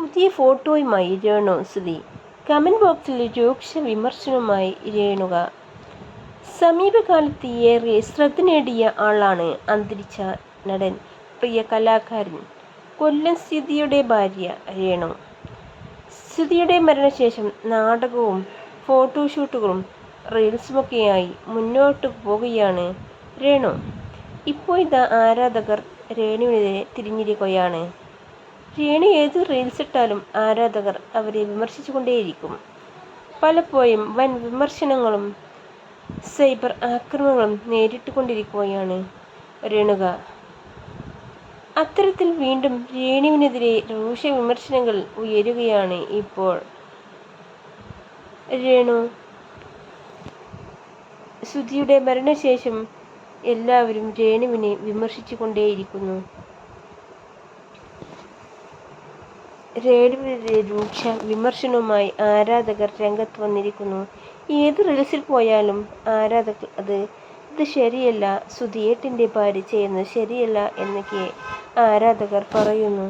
പുതിയ ഫോട്ടോയുമായി രേണു സുധി. കമന്റ് ബോക്സിൽ രൂക്ഷ വിമർശനവുമായി രേണുക. സമീപകാലത്ത് ഏറെ ശ്രദ്ധ നേടിയ ആളാണ് അന്തരിച്ച നടൻ പ്രിയ കലാകാരൻ കൊല്ലം സ്ഥിതിയുടെ ഭാര്യ രേണു. സ്ഥിതിയുടെ മരണശേഷം നാടകവും ഫോട്ടോഷൂട്ടുകളും റീൽസുമൊക്കെയായി മുന്നോട്ട് പോവുകയാണ് രേണു. ഇപ്പോഴിതാ ആരാധകർ രേണുവിനെതിരെ തിരിഞ്ഞിരിക്കുകയാണ്. രേണു ഏത് റീൽസ് ഇട്ടാലും ആരാധകർ അവരെ വിമർശിച്ചുകൊണ്ടേയിരിക്കും. പലപ്പോഴും വൻ വിമർശനങ്ങളും സൈബർ ആക്രമണങ്ങളും നേരിട്ടുകൊണ്ടിരിക്കുകയാണ്. രേണുക അത്തരത്തിൽ വീണ്ടും രേണുവിനെതിരെ രൂക്ഷ വിമർശനങ്ങൾ ഉയരുകയാണ് ഇപ്പോൾ. രേണു സുധിയുടെ മരണശേഷം എല്ലാവരും രേണുവിനെ വിമർശിച്ചുകൊണ്ടേയിരിക്കുന്നു. രേണുവിനെതിരെ രൂക്ഷ വിമർശനവുമായി ആരാധകർ രംഗത്ത് വന്നിരിക്കുന്നു. ഏത് റീൽസിൽ പോയാലും ആരാധകർ അത് ഇത് ശരിയല്ല സുധിയേട്ടിന്റെ ഭാര്യ ചെയ്യുന്നത് ശരിയല്ല എന്നൊക്കെ ആരാധകർ പറയുന്നു.